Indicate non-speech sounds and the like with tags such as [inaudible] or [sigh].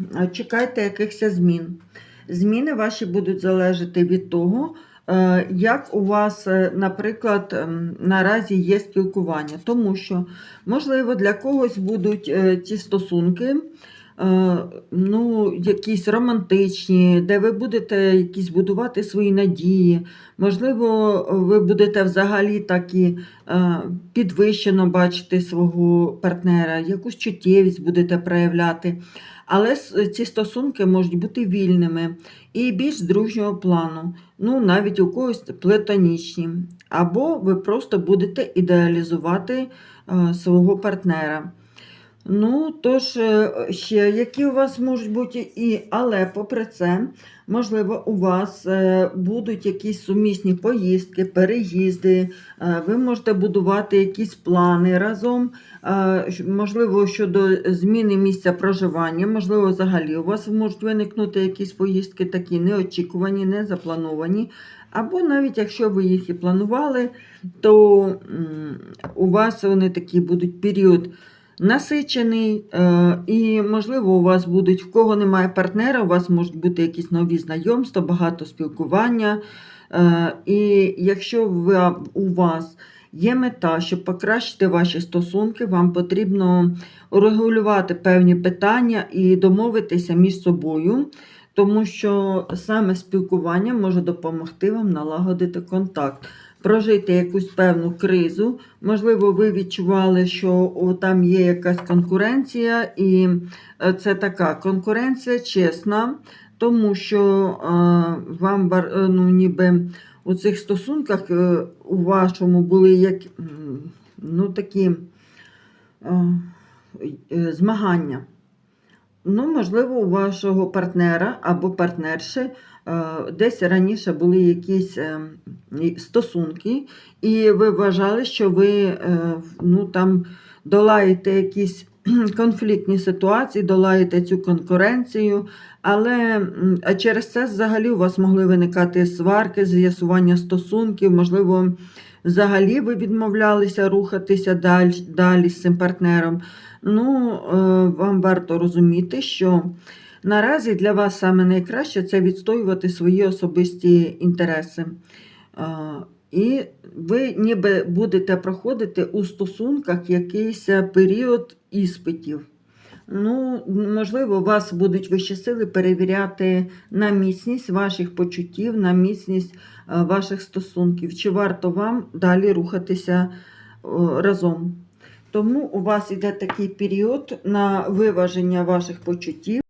е, чекайте якихось змін. Зміни ваші будуть залежати від того, е, як у вас, е, наприклад, ем, наразі є спілкування. Тому що, можливо, для когось будуть е, ці стосунки. Е, Ну, якісь романтичні, де ви будете якісь будувати свої надії. Можливо, ви будете взагалі так і е, підвищено бачити свого партнера, якусь чуттєвість будете проявляти. Але ці стосунки можуть бути вільними і більш дружнього плану, ну навіть у когось платонічні. Або ви просто будете ідеалізувати е, свого партнера. Ну, тож, е, ще які у вас можуть бути і, але попри це, можливо, у вас е, будуть якісь сумісні поїздки, переїзди, е, ви можете будувати якісь плани разом, можливо, щодо зміни місця проживання, можливо, взагалі у вас можуть виникнути якісь поїздки такі неочікувані, незаплановані. Або навіть якщо ви їх і планували, то у вас вони такі будуть період насичений, е, і, можливо, у вас будуть, в кого немає партнера, у вас можуть бути якісь нові знайомства, багато спілкування. Е, І якщо ви, у вас є мета, щоб покращити ваші стосунки, вам потрібно урегулювати певні питання і домовитися між собою. Тому що саме спілкування може допомогти вам налагодити контакт, прожити якусь певну кризу. Можливо, ви відчували, що там є якась конкуренція, і е, це така конкуренція чесна, тому що е, вам е, ну, ніби у цих стосунках у вашому були як, ну, такі змагання. Ну, можливо, у вашого партнера або партнерші десь раніше були якісь е, стосунки, і ви вважали, що ви е, ну, там, долаєте якісь [clears throat] конфліктні ситуації, долаєте цю конкуренцію, але через це взагалі у вас могли виникати сварки, з'ясування стосунків, можливо, взагалі ви відмовлялися рухатися далі, далі з цим партнером. Ну, е, вам варто розуміти, що наразі для вас саме найкраще це відстоювати свої особисті інтереси. Е, І ви ніби будете проходити у стосунках якийсь період іспитів. Ну, можливо, вас будуть вищі сили перевіряти на міцність ваших почуттів, на міцність е, ваших стосунків. Чи варто вам далі рухатися разом? Тому у вас іде такий період на виваження ваших почуттів.